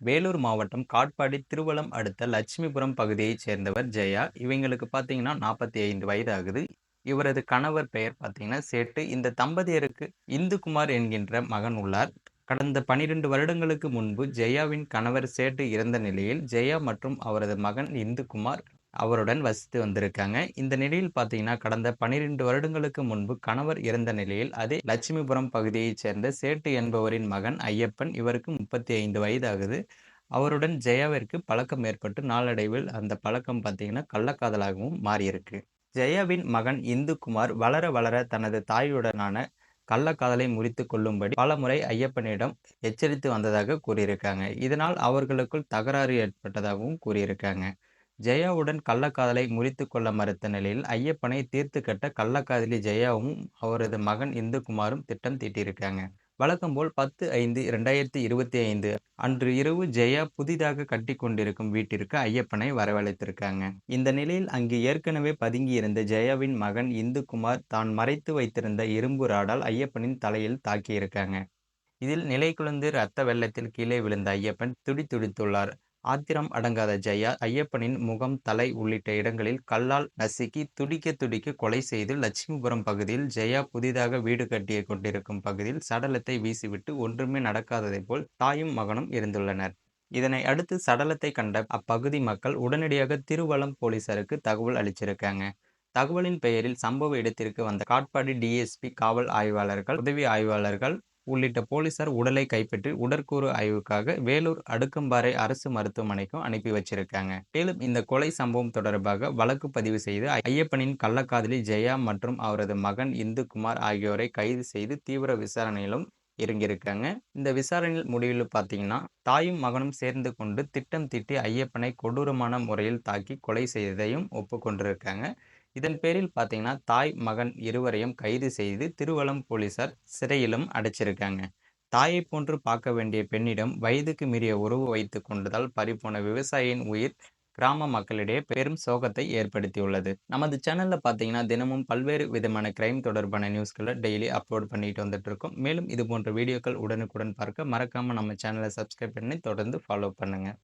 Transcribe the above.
வேலூர் மாவட்டம் காட்பாடி திருவளம் அடுத்த லட்சுமிபுரம் பகுதியைச் சேர்ந்தவர் ஜெயா. இவங்களுக்கு பார்த்தீங்கன்னா நாற்பத்தி ஐந்து வயது ஆகுது இவரது கணவர் பெயர் பார்த்தீங்கன்னா சேட்டு. இந்த தம்பதியருக்கு இந்துகுமார் என்கின்ற மகன் உள்ளார். கடந்த பனிரெண்டு வருடங்களுக்கு முன்பு ஜெயாவின் கணவர் சேட்டு இறந்த நிலையில் ஜெயா மற்றும் அவரது மகன் இந்துகுமார் அவருடன் வசித்து வந்திருக்காங்க. இந்த நிலையில் பார்த்தீங்கன்னா கடந்த பனிரெண்டு வருடங்களுக்கு முன்பு கணவர் இறந்த நிலையில் அதே லட்சுமிபுரம் பகுதியைச் சேர்ந்த சேட்டு என்பவரின் மகன் ஐயப்பன் இவருக்கு முப்பத்தி ஐந்து வயதாகுது. அவருடன் ஜெயாவிற்கு பழக்கம் ஏற்பட்டு நாளடைவில் அந்த பழக்கம் பார்த்தீங்கன்னா கள்ளக்காதலாகவும் மாறியிருக்கு. ஜெயாவின் மகன் இந்துக்குமார் வளர வளர தனது தாயுடனான கள்ளக்காதலை முறித்து கொள்ளும்படி பலமுறை ஐயப்பனிடம் எச்சரித்து வந்ததாக கூறியிருக்காங்க. இதனால் அவர்களுக்குள் தகராறு ஏற்பட்டதாகவும் கூறியிருக்காங்க. ஜெயாவுடன் கள்ளக்காதலை முறித்து கொள்ள மறுத்த நிலையில் ஐயப்பனை தீர்த்து கட்ட கள்ளக்காதலி ஜெயாவும் அவரது மகன் இந்துகுமாரும் திட்டம் தீட்டியிருக்காங்க. வழக்கம்போல் பத்து ஐந்து இரண்டாயிரத்தி இருபத்தி ஐந்து அன்று இரவு ஜெயா புதிதாக கட்டி கொண்டிருக்கும் வீட்டிற்கு ஐயப்பனை வரவழைத்திருக்காங்க. இந்த நிலையில் அங்கு ஏற்கனவே பதுங்கியிருந்த ஜெயாவின் மகன் இந்துகுமார் தான் மறைத்து வைத்திருந்த இரும்பு ராடால் ஐயப்பனின் தலையில் தாக்கியிருக்காங்க. இதில் நிலை குழந்து ரத்த வெள்ளத்தில் கீழே விழுந்த ஐயப்பன் துடி துடித்துள்ளார் ஆத்திரம் அடங்காத ஜெயா ஐயப்பனின் முகம் தலை உள்ளிட்ட இடங்களில் கல்லால் நசுக்கி துடிக்க துடிக்க கொலை செய்து லட்சுமிபுரம் பகுதியில் ஜெயா புதிதாக வீடு கட்டிய கொண்டிருக்கும் பகுதியில் சடலத்தை வீசிவிட்டு ஒன்றுமே நடக்காததை போல் தாயும் மகனும் இருந்துள்ளனர். இதனை அடுத்து சடலத்தை கண்ட அப்பகுதி மக்கள் உடனடியாக திருவளம் போலீசாருக்கு தகவல் அளிச்சிருக்காங்க. தகவலின் பெயரில் சம்பவ இடத்திற்கு வந்த காட்பாடி டிஎஸ்பி காவல் ஆய்வாளர்கள் உதவி ஆய்வாளர்கள் உள்ளிட்ட போலீசார் உடலை கைப்பற்றி உடற்கூறு ஆய்வுக்காக வேலூர் அடுக்கம்பாறை அரசு மருத்துவமனைக்கும் அனுப்பி வச்சிருக்காங்க. மேலும் இந்த கொலை சம்பவம் தொடர்பாக வழக்கு பதிவு செய்து ஐயப்பனின் கள்ளக்காதலி ஜெயா மற்றும் அவரது மகன் இந்துகுமார் ஆகியோரை கைது செய்து தீவிர விசாரணையிலும் இறங்கியிருக்காங்க. இந்த விசாரணையில் முடிவில் பார்த்தீங்கன்னா தாயும் மகனும் சேர்ந்து கொண்டு திட்டம் தீட்டி ஐயப்பனை கொடூரமான முறையில் தாக்கி கொலை செய்ததையும் ஒப்புக்கொண்டிருக்காங்க. இதன் பேரில் பார்த்தீங்கன்னா தாய் மகன் இருவரையும் கைது செய்து திருவலம் போலீசார் சிறையிலும் அடைச்சிருக்காங்க. தாயை போன்று பார்க்க வேண்டிய பெண்ணிடம் வயதுக்கு மீறிய உறவு வைத்து கொண்டதால் பறிப்போன விவசாயியின் உயிர் கிராம மக்களிடையே பெரும் சோகத்தை ஏற்படுத்தியுள்ளது. நமது சேனலில் பார்த்தீங்கன்னா தினமும் பல்வேறு விதமான கிரைம் தொடர்பான நியூஸ்களை டெய்லி அப்லோட் பண்ணிட்டு வந்துட்டு இருக்கோம். மேலும் இது போன்ற வீடியோக்கள் உடனுக்குடன் பார்க்க மறக்காமல் நம்ம சேனலை சப்ஸ்கிரைப் பண்ணி தொடர்ந்து ஃபாலோ பண்ணுங்கள்